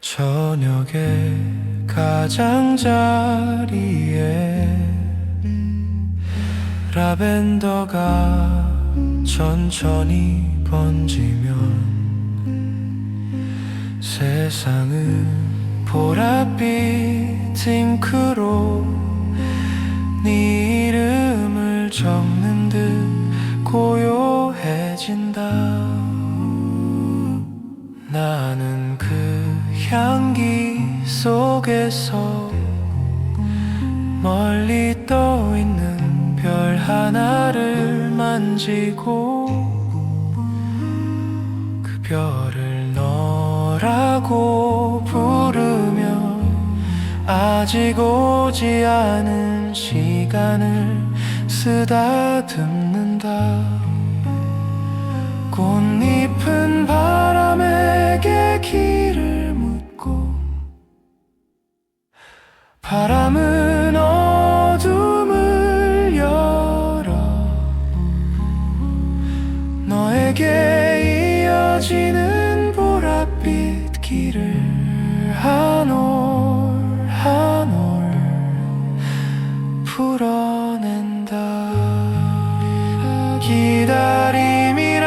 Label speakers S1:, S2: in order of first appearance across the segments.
S1: 저녁에 가장자리에 라벤더가 천천히 번지면 세상은 보랏빛 잉크로 네 이름을 적는 듯 고요해진다. 나는 그 향기 속에서 멀리 떠 있는 별 하나를 만지고 그 별을 너라고 부르며 아직 오지 않은 시간을 쓰다듬는다. 꽃잎은 바람에게 길을 묻고 바람은 어둠을 열어 너에게 이어지는 보랏빛 길을 풀어낸다. 기다림이란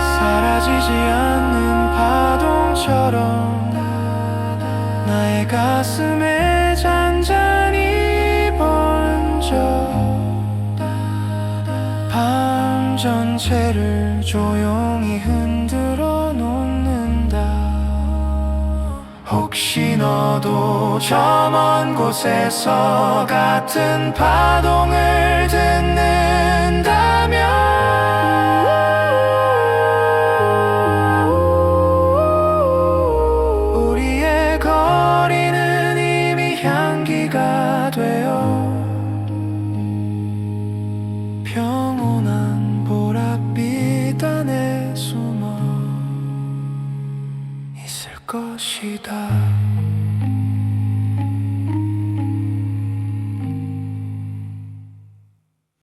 S1: 사라지지 않는 파동처럼 나의 가슴에 잔잔히 번져 밤 전체를 조용히 흔들어 놓는다 혹시 너도 저 먼 곳에서 같은 파동을 듣는다면 우리의 거리는 이미 향기가 되어 평 것이다.